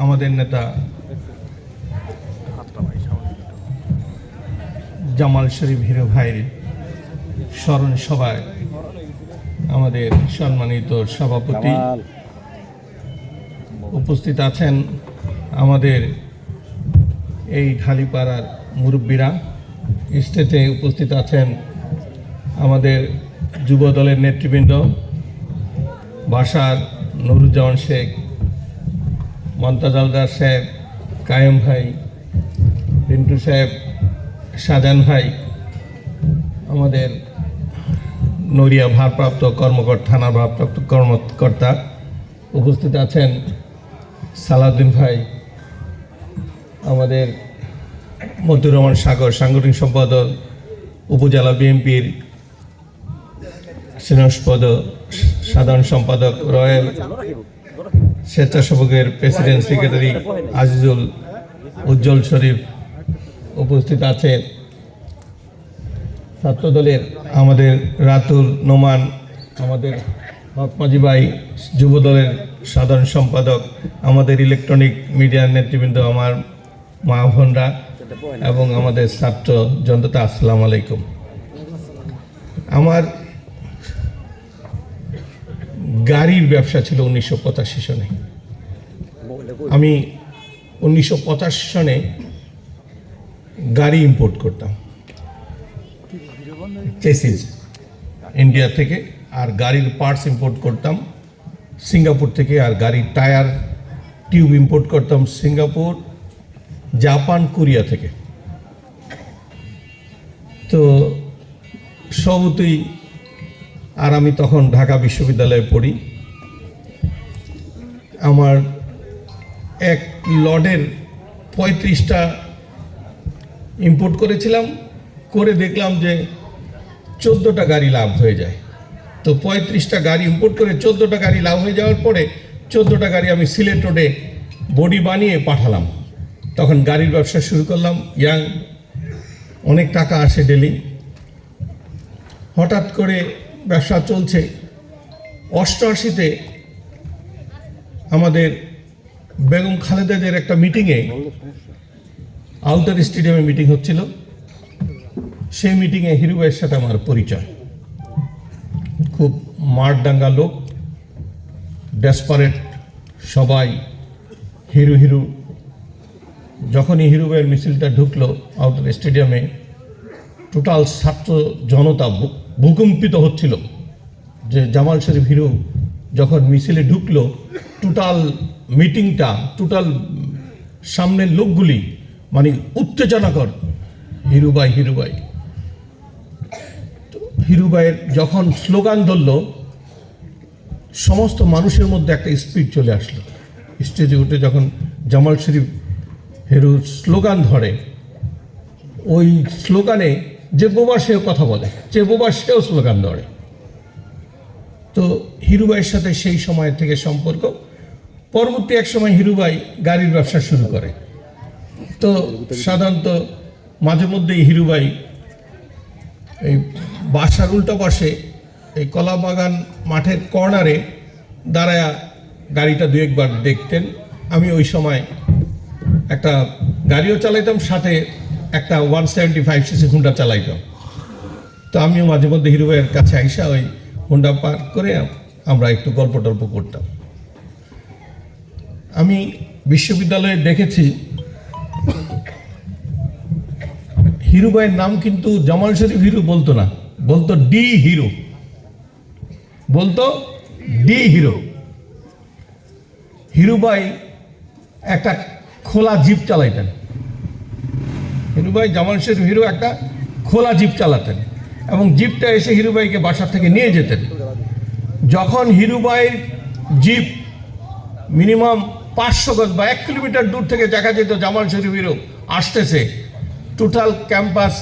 আমাদের নেতা জামাল শরীফ হিরো ভাইয়ের স্মরণ সভায় আমাদের সম্মানিত সভাপতি উপস্থিত আছেন আমাদের এই ঢালিপাড়ার মুরব্বীরা। স্টেজে উপস্থিত আছেন আমাদের যুব দলের নেতৃবৃন্দ বাসার নুরুজ্জামান শেখ মমতাজ আলদার সাহেব, কায়েম ভাই, পিন্টু সাহেব শাহজাহান ভাই, আমাদের নড়িয়া ভারপ্রাপ্ত কর্মকর্তা থানা ভারপ্রাপ্ত কর্মকর্তা উপস্থিত আছেন সালাউদ্দিন ভাই, আমাদের মতিউর রহমান সাগর, সাংগঠনিক সম্পাদক, উপজেলা বিএনপির স্নেহস্পদ সাধারণ সম্পাদক রয়্যাল স্বেচ্ছাসেবকের প্রেসিডেন্ট সেক্রেটারি আজিজুল উজ্জ্বল শরীফ উপস্থিত আছে ছাত্রদলের আমাদের রাতুল নোমান, আমাদের হকমাজি ভাই যুব দলের সাধারণ সম্পাদক, আমাদের ইলেকট্রনিক মিডিয়ার নেতৃবৃন্দ, আমার মা বোনরা এবং আমাদের ছাত্র জনতা, আসসালামু আলাইকুম। আমার গাড়ির ব্যবসা ছিল উনিশশো পঁচাশি সনে। আমি উনিশশো পঁচাশি সনে গাড়ি ইম্পোর্ট করতাম। চেসিস ইন্ডিয়া থেকে আর গাড়ির পার্টস ইম্পোর্ট করতাম। সিঙ্গাপুর থেকে আর গাড়ির টায়ার টিউব ইম্পোর্ট করতাম সিঙ্গাপুর জাপান কোরিয়া থেকে। তো সবতই আর আমি তখন ঢাকা বিশ্ববিদ্যালয়ে পড়ি। আমার এক লডের পঁয়ত্রিশটা ইম্পোর্ট করেছিলাম, করে দেখলাম যে চোদ্দোটা গাড়ি লাভ হয়ে যায়। তো পঁয়ত্রিশটা গাড়ি ইম্পোর্ট করে চোদ্দোটা গাড়ি লাভ হয়ে যাওয়ার পরে চোদ্দোটা গাড়ি আমি সিলেট রোডে বডি বানিয়ে পাঠালাম। তখন গাড়ির ব্যবসা শুরু করলাম, ইয়াং, অনেক টাকা আসে ডেলি হঠাৎ করে ব্যবসা চলছে। অষ্টআশিতে আমাদের বেগম খালেদাদের একটা মিটিংয়ে আউটার স্টেডিয়ামে মিটিং হচ্ছিল। সেই মিটিংয়ে হিরু ভাইয়ের সাথে আমার পরিচয়। খুব মারডাঙ্গা লোক, ডেসপারেট সবাই, হিরু হিরু। যখনই হিরু ভাইয়ের মিছিলটা ঢুকলো আউটার স্টেডিয়ামে, টোটাল ছাত্র জনতা ভূকম্পিত হচ্ছিল। যে জামাল শরীফ হিরু যখন মিছিলে ঢুকলো টোটাল মিটিংটা টোটাল সামনের লোকগুলি মানে উত্তেজনাকর। হিরুবাই হিরুবাই হিরুবাইয়ের যখন স্লোগান ধরল, সমস্ত মানুষের মধ্যে একটা স্পিড চলে আসলো। স্টেজে উঠে যখন জামাল শরীফ হেরু স্লোগান ধরে, ওই স্লোগানে যে বোবা সেও কথা বলে, যে বোবা সেও স্লোগান ধরে। তো হিরুবাইয়ের সাথে সেই সময় থেকে সম্পর্ক। পরবর্তী এক সময় হিরুবাই গাড়ির ব্যবসা শুরু করে। তো সাধারণত মাঝে মধ্যেই হিরুবাই এই বাসার উল্টা পাশে এই কলাবাগান মাঠের কর্নারে দাঁড়ায়া গাড়িটা দু একবার দেখতেন। আমি ওই সময় একটা গাড়িও চালাইতাম, সাথে একটা one seventy five CC Honda চালাইতাম তো আমিও মাঝে মধ্যে হিরো ভাইয়ের কাছে আইসা ওই হুন্ডা পার্ক করে আমরা একটু গল্প টল্প করতাম। আমি বিশ্ববিদ্যালয়ে দেখেছি, হিরু ভাইয়ের নাম কিন্তু জামাল শরীফ হিরু বলতো না, বলতো ডি হিরো বলতো ডি হিরো হিরু ভাই একটা খোলা জিপ চালাইতেন। হিরু ভাই জামাল শরীফ হিরো একটা খোলা জিপ চালাতেন এবং জিপটা এসে হিরু ভাইকে বাসা থেকে নিয়ে যেতেন। যখন হিরুবাইয়ের জিপ মিনিমাম পাঁচশো গজ বা এক কিলোমিটার দূর থেকে দেখা যেত জামাল শরীফ হিরো আসতেছে টোটাল ক্যাম্পাস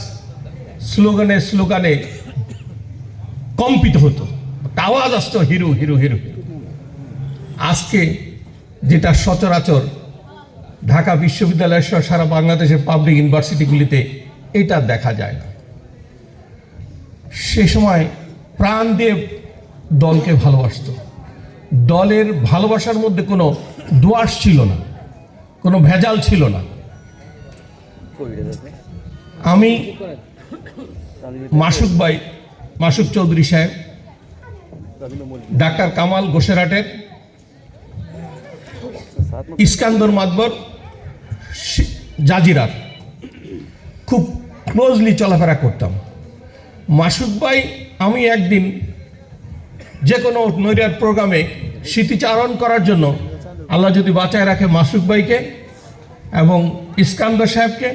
স্লোগানে স্লোগানে কম্পিত হতো। আওয়াজ আসতো, হিরু, হিরো হিরো। আজকে যেটা সচরাচর ঢাকা বিশ্ববিদ্যালয় সহ সারা বাংলাদেশের পাবলিক ইউনিভার্সিটিগুলিতে এটা দেখা যায় না। সে সময় প্রাণ দিয়ে দলকে ভালোবাসতো। দলের ভালোবাসার মধ্যে কোনো দোয়াশ ছিল না, কোনো ভেজাল ছিল না। আমি মাসুক ভাই মাসুক চৌধুরী সাহেব, ডাক্তার কামাল গোসেরাটের ইস্কান্দর মাতবর জাজিরার। খুব ক্লোজলি চলাফেরা করতাম। মাসুক ভাই, আমি একদিন যে কোনো নৈরার প্রোগ্রামে স্মৃতিচারণ করার জন্য আল্লাহ যদি বাঁচায় রাখে মাসুক ভাইকে এবং ইস্কান্দর সাহেবকে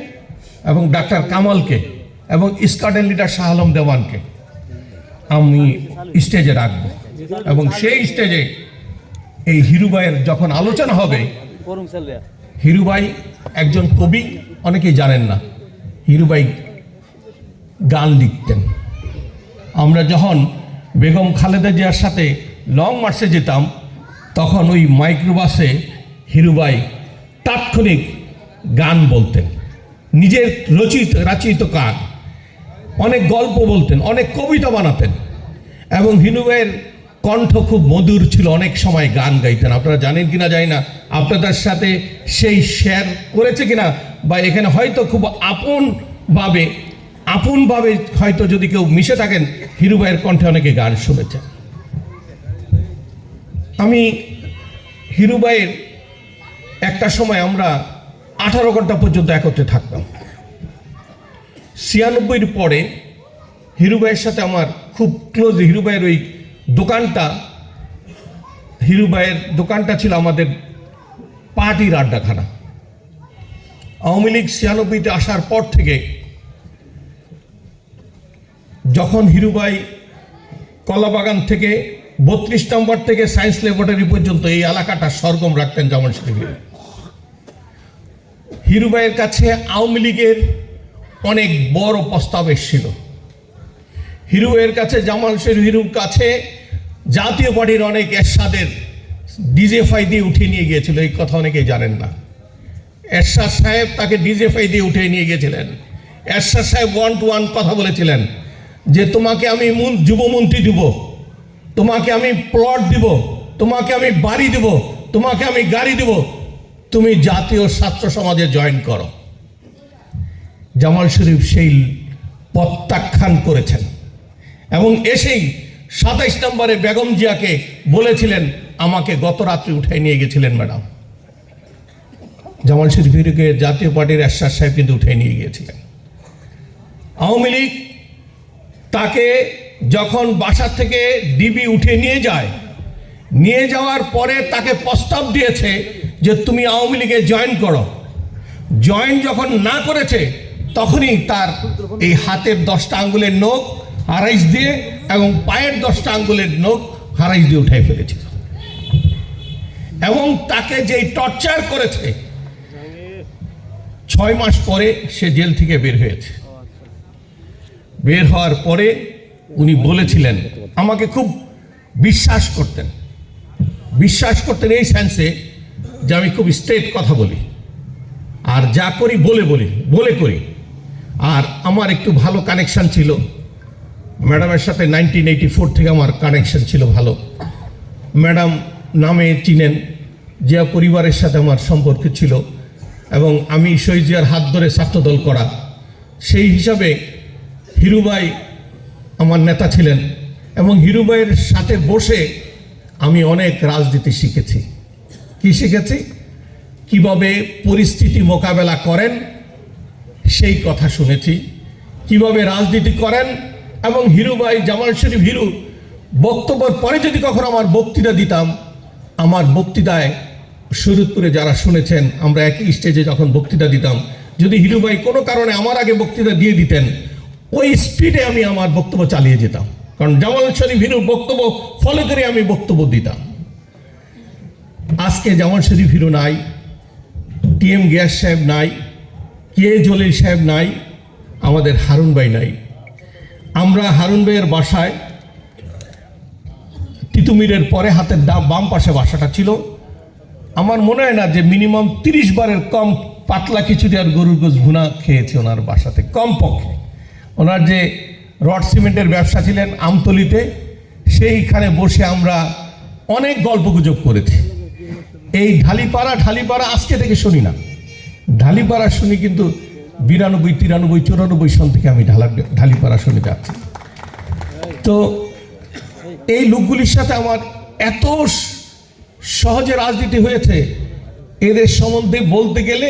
এবং ডাক্তার কামালকে এবং ইস্কাডের লিডার শাহ আলম দেওয়ানকে আমি স্টেজে রাখব। এবং সেই স্টেজে এই হিরুবাইয়ের যখন আলোচনা হবে হিরুবাই একজন কবি অনেকেই জানেন না। হিরুবাই গান লিখতেন। আমরা যখন বেগম খালেদা জিয়ার সাথে লং মার্চে যেতাম তখন ওই মাইক্রোবাসে হিরুবাই তাৎক্ষণিক গান বলতেন। নিজের রচিত রচিত গান অনেক গল্প বলতেন অনেক কবিতা বানাতেন। এবং হিনুবাইয়ের কণ্ঠ খুব মধুর ছিল, অনেক সময় গান গাইতেন। আপনারা জানেন কিনা জানি না। আপনাদের সাথে সেই শেয়ার করেছে কিনা বা এখানে হয়তো খুব আপনভাবে আপনভাবে হয়তো যদি কেউ মিশে থাকেন হিরুবাইয়ের কণ্ঠে অনেকে গান শুনেছেন। আমি হিরুবাইয়ের একটা সময় আমরা আঠারো ঘণ্টা পর্যন্ত একত্রে থাকতাম। ছিয়ানব্বইয়ের পরে হিরুবাইয়ের সাথে আমার খুব ক্লোজ হিরুবাইয়ের ওই দোকানটা হিরুবাইয়ের দোকানটা ছিল আমাদের পার্টির আড্ডাখানা। আওয়ামী লীগ ছিয়ানব্বইতে আসার পর থেকে যখন হিরুবাই কলাবাগান থেকে বত্রিশ নম্বর থেকে সায়েন্স ল্যাবরেটরি পর্যন্ত এই এলাকাটা সরগম রাখতেন জামাল শরীফ হিরুবাইয়ের কাছে আওয়ামী লীগের অনেক বড় প্রস্তাব এসেছিল। হিরুয়ের কাছে, জামাল শরীফ হিরুর কাছে জাতীয় পার্টির অনেক এরশাদের ডিজেফাই দিয়ে উঠিয়ে নিয়ে গিয়েছিল, এই কথা অনেকেই জানেন না। এরশাদ সাহেব তাকে ডিজেফাই দিয়ে উঠিয়ে নিয়ে গিয়েছিলেন। এরশাদ সাহেব ওয়ান টু ওয়ান কথা বলেছিলেন যে, তোমাকে আমি মুন- যুবমন্ত্রী দিব, তোমাকে আমি প্লট দিব, তোমাকে আমি বাড়ি দিব, তোমাকে আমি গাড়ি দিব, তুমি জাতীয় ছাত্র সমাজে জয়েন করো। জামাল শরীফ সেই প্রত্যাখ্যান করেছেন। এবং এসেই সাতাইশ নম্বরে বেগম জিয়াকে বলেছিলেন, আমাকে গত রাত্রে উঠে নিয়ে গেছিলেন ম্যাডাম। জামাল শরীফকে জাতীয় পার্টির এরশাদ সাহেব কিন্তু উঠে নিয়ে গিয়েছিলেন। আওয়ামী লীগ তাকে যখন বাসা থেকে ডিবি উঠে নিয়ে যায়, নিয়ে যাওয়ার পরে তাকে প্রস্তাব দিয়েছে যে, তুমি আওয়ামী লীগে জয়েন করো। জয়েন যখন না করেছে, তখনই তার এই হাতের দশটা আঙ্গুলের নখ হারাইশ দিয়ে এবং পায়ের দশটা আঙ্গুলের নখ হারাইস দিয়ে উঠাই ফেলেছিল। এবং তাকে যেই টর্চার করেছে, ছয় মাস পরে সে জেল থেকে বের হয়েছে। বের হওয়ার পরে উনি বলেছিলেন, আমাকে খুব বিশ্বাস করতেন। বিশ্বাস করতেন এই সেন্সে যে আমি খুব স্ট্রেট কথা বলি। আর যা করি বলে বলি, বলে করি। আর আমার একটু ভালো কানেকশন ছিল। ম্যাডামের সাথে নাইনটিন এইটি ফোর থেকে আমার কানেকশন ছিল ভালো। ম্যাডাম নামে চিনেন, জিয়া পরিবারের সাথে আমার সম্পর্ক ছিল এবং আমি শহীদ জিয়ার হাত ধরে ছাত্রদল করা। সেই হিসাবে হিরুবাই আমার নেতা ছিলেন এবং হিরুবাইয়ের সাথে বসে আমি অনেক রাজনীতি শিখেছি। কি শিখেছি? কীভাবে পরিস্থিতি মোকাবেলা করেন, সেই কথা শুনেছি। কীভাবে রাজনীতি করেন এবং হিরুভাই জামাল শরীফ হিরু বক্তব্যের পরে যদি কখনো আমার বক্তৃতা দিতাম, আমার বক্তৃতায় শরীরপুরে যারা শুনেছেন, আমরা একই স্টেজে যখন বক্তৃতা দিতাম, যদি হিরুভাই কোনো কারণে আমার আগে বক্তৃতা দিয়ে দিতেন, ওই স্পিডে আমি আমার বক্তব্য চালিয়ে যেতাম। কারণ জামাল শরীফ হিরুর বক্তব্য, ফলো করে আমি বক্তব্য দিতাম। আজকে জামাল শরীফ হিরু নাই, টিএম গিয়াস সাহেব নাই, কে জলিল সাহেব নাই, আমাদের হারুন ভাই নাই। আমরা হারুন ভাইয়ের বাসায় তিতুমিরের পরে হাতের ডাম বাম পাশে বাসাটা ছিল। আমার মনে হয় না যে মিনিমাম তিরিশ বারের কম পাতলা খিচুড়ি আর গরুর গোস ভুনা খেয়েছি ওনার বাসাতে কম পক্ষে ওনার যে রড সিমেন্টের ব্যবসা ছিলেন আমতলিতে, সেইখানে বসে আমরা অনেক গল্পগুজব করেছি। এই ঢালিপাড়া ঢালিপাড়া আজকে থেকে শুনি না। ঢালিপাড়া শুনি কিন্তু বিরানব্বই তিরানব্বই চুরানব্বই সন থেকে আমি ঢালা ঢালিপাড়া শুনে যাচ্ছি। তো এই লোকগুলির সাথে আমার এত সহজে রাজনীতি হয়েছে এদের সম্বন্ধে বলতে গেলে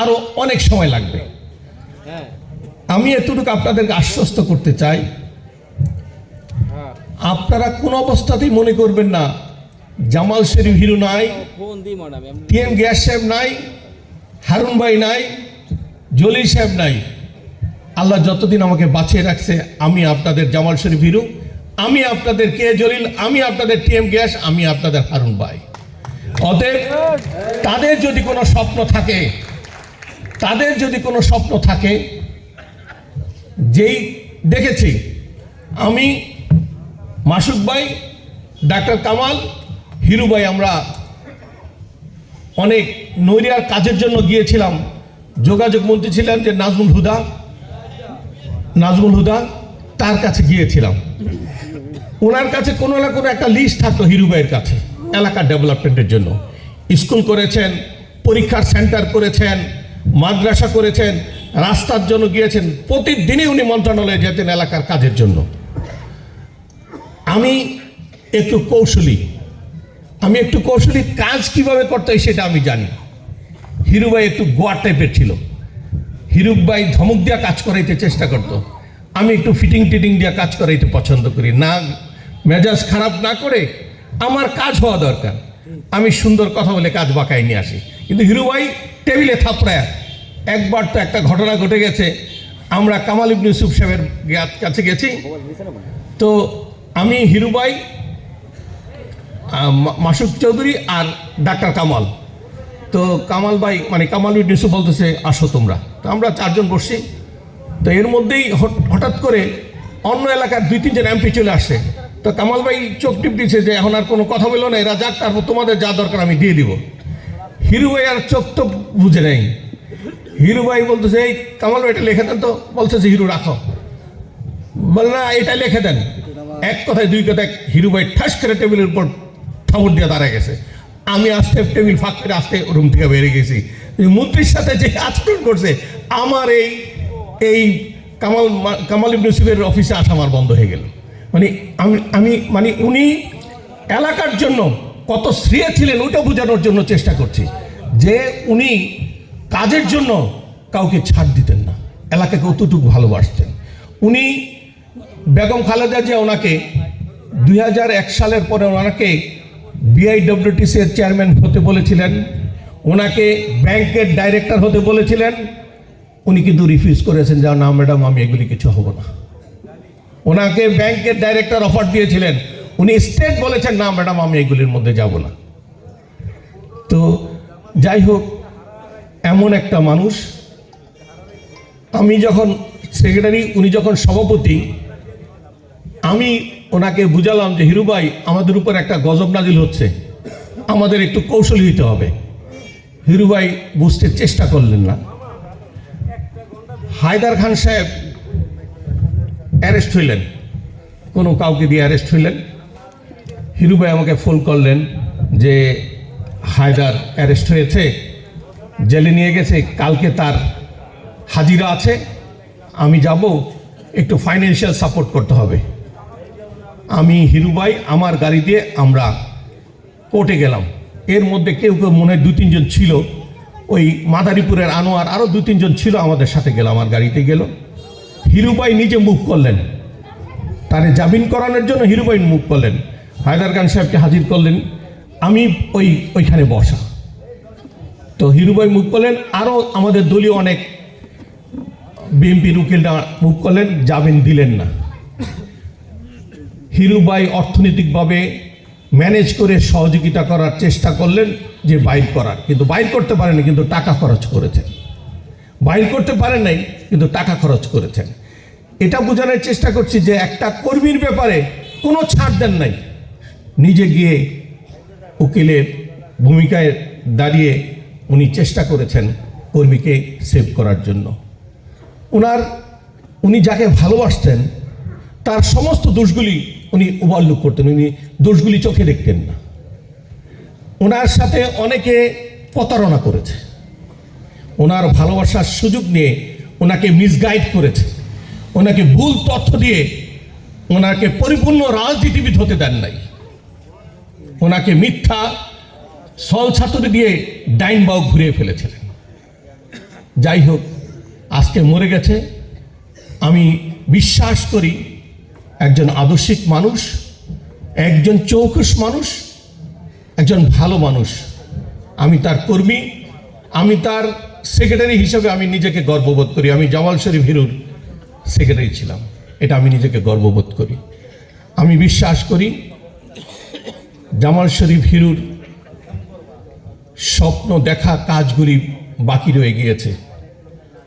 আরও অনেক সময় লাগবে। আমি এতটুকু আপনাদেরকে আশ্বস্ত করতে চাই আপনারা কোন অবস্থাতেই মনে করবেন না জামাল শরীফ হিরু নাই টিএম গ্যাস সাহেব নাই হারুন ভাই নাই জলিল সাহেব নাই। আল্লাহ যতদিন আমাকে বাঁচিয়ে রাখছে, আমি আপনাদের জামাল শরীফ হিরু, আমি আপনাদের কে জলিল, আমি আপনাদের টিএম গ্যাস, আমি আপনাদের হারুন ভাই। অতএব তাদের যদি কোনো স্বপ্ন থাকে, তাদের যদি কোনো স্বপ্ন থাকে, যেই দেখেছি, আমি মাসুক ভাই, ডাক্তার কামাল, হিরু ভাই, আমরা অনেক নৈরিয়ার কাজের জন্য গিয়েছিলাম। যোগাযোগ মন্ত্রী ছিলেন যে নাজমুল হুদা নাজমুল হুদা তার কাছে গিয়েছিলাম। ওনার কাছে কোনো না কোনো একটা লিস্ট থাকতো হিরু ভাইয়ের কাছে এলাকার ডেভেলপমেন্টের জন্য। স্কুল করেছেন, পরীক্ষার সেন্টার করেছেন, মাদ্রাসা করেছেন, রাস্তার জন্য গিয়েছেন, প্রতিদিনই উনি মন্ত্রণালয়ে যেতেন এলাকার কাজের জন্য। আমি একটু কৌশলী, আমি একটু কৌশলী কাজ কীভাবে করতে হয় সেটা আমি জানি। হিরু ভাই একটু গোয়ার টাইপের ছিল। হিরুবাই ধমক দিয়া কাজ করাইতে চেষ্টা করতো। আমি একটু ফিটিং টিটিং দিয়া কাজ করাইতে পছন্দ করি। না, মেজাজ খারাপ না করে আমার কাজ হওয়া দরকার। আমি সুন্দর কথা বলে কাজ বাঁকাই নিয়ে আসি। কিন্তু হিরুবাই টেবিলে থাপড়ায়, একবার তো একটা ঘটনা ঘটে গেছে। আমরা কামাল ইবনে ইউসুফ সাহেবের কাছে গেছি। তো আমি হিরুবাই মাসুক চৌধুরী আর ডাক্তার কামাল। তো কামাল ভাই মানে কামাল ইউসুফ বলতেছে, আসো তোমরা। তো আমরা চারজন বসছি। তো এর মধ্যেই হঠাৎ করে অন্য এলাকার দুই, তিনজন এমপি চলে আসে। তো কামাল ভাই চোখ টিপ দিচ্ছে যে, এখন আর কোনো কথা বলল না, এরা যাক, তারপর তোমাদের যা দরকার আমি দিয়ে দিব। হিরু ভাই আর চোখ তো বুঝে নেই। হিরু ভাই বলতেছে, এই কামাল ভাই, এটা লিখে দেন তো। বলছে যে, হিরু, রাখো। বল, না, এটা লিখে দেন। এক কথায়, দুই কথায় হিরু ভাই ঠাস করে টেবিলের উপর থামড় দিয়ে দাঁড়ায় গেছে। আমি আস্তে টেবিল ফাঁক করে আস্তে রুম থেকে বেরিয়ে গেছি। মন্ত্রীর সাথে যে আচরণ করছে, আমার এই এই কামাল কামাল ইবনে অফিসে আসা আমার বন্ধ হয়ে গেল। মানে আমি আমি মানে উনি এলাকার জন্য কত শ্রেয় ছিলেন, ওইটা বোঝানোর জন্য চেষ্টা করছি। যে উনি কাজের জন্য কাউকে ছাড় দিতেন না, এলাকাকে অতটুকু ভালোবাসতেন। উনি বেগম খালেদা যে ওনাকে দুই হাজার এক সালের পরে ওনাকে বিআইডব্লিউটিসি এর চেয়ারম্যান হতে বলেছিলেন, ওনাকে ব্যাংকের ডাইরেক্টর হতে বলেছিলেন, উনি কিন্তু রিফিউজ করেছেন যে না ম্যাডাম আমি এগুলি কিছু হব না। ওনাকে ব্যাংকের ডাইরেক্টর অফার দিয়েছিলেন, উনি স্টেট বলেছেন, না ম্যাডাম আমি এগুলির মধ্যে যাব না। তো যাই হোক, এমন একটা মানুষ। আমি যখন সেক্রেটারি উনি যখন সভাপতি, আমি ওনাকে বুঝালাম যে, হিরু ভাই, আমাদের উপর একটা গজব নাজিল হচ্ছে। আমাদের একটু কৌশলী হইতে হবে। হিরু ভাই বুঝতে চেষ্টা করলেন না। হায়দার খান সাহেব অ্যারেস্ট হইলেন। কোনো কাউকে দিয়ে অ্যারেস্ট হইলেন। হিরু ভাই আমাকে ফোন করলেন যে, হায়দার অ্যারেস্ট হয়েছে, জেলে নিয়ে গেছে, কালকে তার হাজিরা আছে, আমি যাব, একটু ফাইন্যান্সিয়াল সাপোর্ট করতে হবে। আমি হিরুবাই আমার গাড়ি দিয়ে আমরা কোর্টে গেলাম। এর মধ্যে কেউ কেউ মনে হয় দু, তিনজন ছিল। ওই মাদারীপুরের আনোয়ার আরও দু, তিনজন ছিল আমাদের সাথে গেল, আমার গাড়িতে গেল। হিরুবাই নিজে মুভ করলেন। তারে জামিন করানোর জন্য হিরুবাই মুভ করলেন। হায়দার খান সাহেবকে হাজির করলেন। আমি ওই, ওইখানে বসা। তো হিরুবাই মুভ করলেন। আরও আমাদের দলীয় অনেক বিএমপির উকিলরা মুভ করলেন। জামিন দিলেন না। হিরুবাই অর্থনৈতিকভাবে ম্যানেজ করে সহযোগিতা করার চেষ্টা করলেন যে বাইর করার। কিন্তু বাইর করতে পারেনি কিন্তু টাকা খরচ করেছেন। বাইর করতে পারেন নাই, কিন্তু টাকা খরচ করেছেন। এটা বোঝানোর চেষ্টা করছি যে একটা কর্মীর ব্যাপারে কোনো ছাড় দেন নাই। নিজে গিয়ে উকিলের ভূমিকায় দাঁড়িয়ে উনি চেষ্টা করেছেন কর্মীকে সেভ করার জন্য। ওনার উনি যাকে ভালোবাসতেন, তার সমস্ত দোষগুলি উনি ওভারলুক করতেন, উনি দোষগুলি চোখে দেখতেন না। ওনার সাথে অনেকে প্রতারণা করেছে। ওনার ভালোবাসার সুযোগ নিয়ে ওনাকে মিসগাইড করেছে। ওনাকে ভুল তথ্য দিয়ে ওনাকে পরিপূর্ণ রাজনীতিবিদ হতে দেন নাই। ওনাকে মিথ্যা সল ছাত্র দিয়ে ডাইন বাউ ঘুরিয়ে ফেলেছিলেন। যাই হোক, আজকে মরে গেছে। আমি বিশ্বাস করি একজন আদর্শিক মানুষ, একজন চৌকুশ মানুষ, একজন ভালো মানুষ। আমি তার কর্মী, আমি তার সেক্রেটারি হিসেবে আমি নিজেকে গর্ববোধ করি। আমি জামাল শরীফ হিরুর সেক্রেটারি ছিলাম। এটা আমি নিজেকে গর্ববোধ করি। আমি বিশ্বাস করি, জামাল শরীফ হিরুর স্বপ্ন দেখা কাজগুলি বাকি রয়ে গিয়েছে।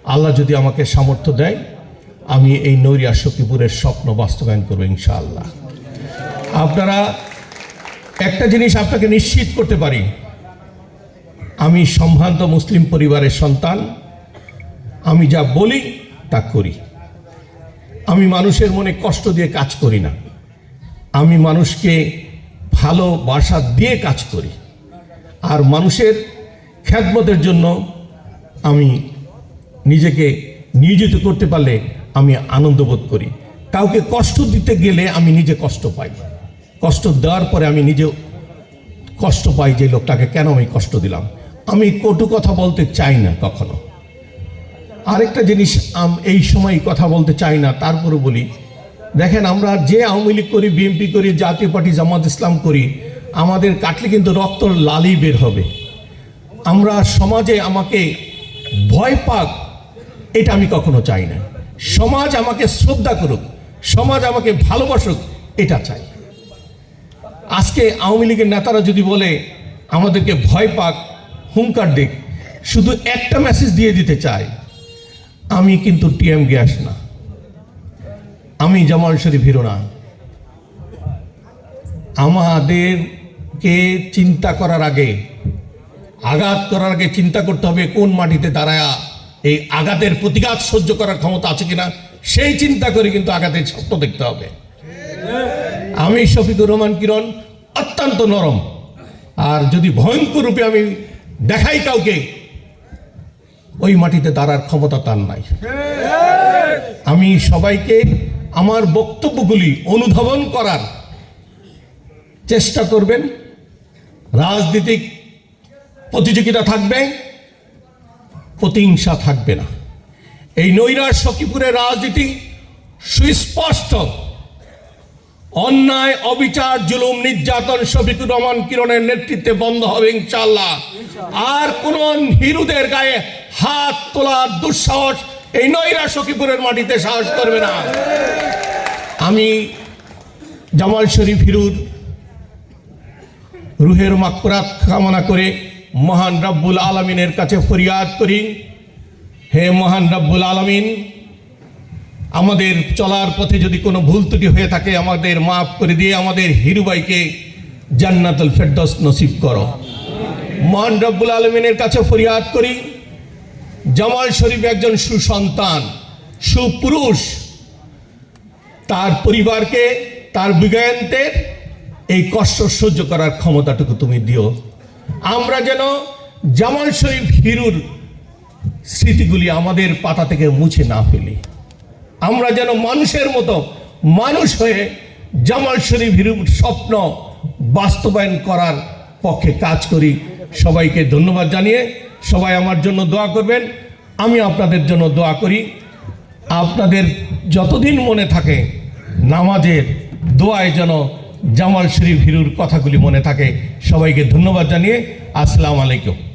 আল্লাহ যদি আমাকে সামর্থ্য দেয় আমি এই নৈরিয়া সখীপুরের স্বপ্ন বাস্তবায়ন করব ইনশাআল্লাহ। আপনারা একটা জিনিস আপনাকে নিশ্চিত করতে পারি। আমি সম্ভ্রান্ত মুসলিম পরিবারের সন্তান। আমি যা বলি, তা করি। আমি মানুষের মনে কষ্ট দিয়ে কাজ করি না। আমি মানুষকে ভালোবাসা দিয়ে কাজ করি। আর মানুষের খ্যাতমতের জন্য আমি নিজেকে নিয়োজিত করতে পারলে আমি আনন্দ বোধ করি। কাউকে কষ্ট দিতে গেলে আমি নিজে কষ্ট পাই। কষ্ট দেওয়ার পরে আমি নিজে কষ্ট পাই যে লোকটাকে কেন আমি কষ্ট দিলাম। আমি কটু কথা বলতে চাই না কখনো। আরেকটা জিনিস এই সময় কথা বলতে চাই না তারপরে বলি, দেখেন আমরা যে আওয়ামী লীগ করি, বিএনপি করি, জাতীয় পার্টি, জামাত ইসলাম করি, আমাদের কাটলে কিন্তু রক্ত লালই বের হবে। আমরা সমাজে আমাকে ভয় পাক, এটা আমি কখনো চাই না। সমাজ আমাকে শ্রদ্ধা করুক, সমাজ আমাকে ভালোবাসুক, এটা চাই। আজকে আওয়ামী লীগের নেতারা যদি বলে, আমাদেরকে ভয় পাক, হুঙ্কার দিক, শুধু একটা মেসেজ দিয়ে দিতে চাই, আমি কিন্তু টিএম গ্যাস না। আমি জামাল শরীফ হিরো না। আমাদেরকে চিন্তা করার আগে, আঘাত করার আগে চিন্তা করতে হবে কোন মাটিতে দাঁড়ায়া। এই আঘাতের প্রতিঘাত সহ্য করার ক্ষমতা আছে কিনা, সেই চিন্তা করে কিন্তু আঘাতের স্বপ্ন দেখতে হবে। আমি শফিকুর রহমান কিরণ, অত্যন্ত নরম। আর যদি ভয়ঙ্কর রূপে আমি দেখাই কাউকে, ওই মাটিতে দাঁড়ার ক্ষমতা তার নাই। আমি সবাইকে আমার বক্তব্যগুলি অনুধাবন করার চেষ্টা করবেন। রাজনীতিক প্রতিযোগিতা থাকবে। প্রতিহিংসা থাকবে না। এই নৈরাজ সখীপুরের রাজনীতি? সুস্পষ্ট। অন্যায়, অবিচার, জুলুম, নির্যাতন শফিকুর রহমান কিরণের নেতৃত্বে বন্ধ হবে ইনশাল্লাহ আর কোন হিরুদের গায়ে হাত তোলার দুঃসাহস এই নৈরা সখীপুরের মাটিতে সাহস করবে না। আমি জামাল শরীফ হিরুর রুহের মাকরাত কামনা করে মহান রব্বুল আলমিনের কাছে ফরিয়াদ করি। হে মহান রব্বুল আলমিন, আমাদের চলার পথে যদি কোনো ভুল ত্রুটি হয়ে থাকে, আমাদের মাফ করে দিয়ে আমাদের হিরুবাইকে জান্নাতুল ফেরদৌস নসিব করো। মহান রব্বুল আলমিনের কাছে ফরিয়াদ করি, জামাল শরীফ একজন সুসন্তান, সুপুরুষ। তার পরিবারকে, তার বিগায়ন্তের এই কষ্ট সহ্য করার ক্ষমতাটুকু তুমি দিও। আমরা যেন জামাল শরীফ হিরুর স্মৃতিগুলি আমাদের পাতা থেকে মুছে না ফেলি। আমরা যেন মানুষের মতো মানুষ হয়ে জামাল শরীফ হিরুর স্বপ্ন বাস্তবায়ন করার পক্ষে কাজ করি। সবাইকে ধন্যবাদ জানিয়ে সবাই আমার জন্য দোয়া করবেন। আমি আপনাদের জন্য দোয়া করি। আপনাদের যতদিন মনে থাকে নামাজের দোয়ায় যেন জামাল শরীফ হিরুর কথাগুলি মনে থাকে। সবাইকে ধন্যবাদ জানিয়ে আসসালাম আলাইকুম।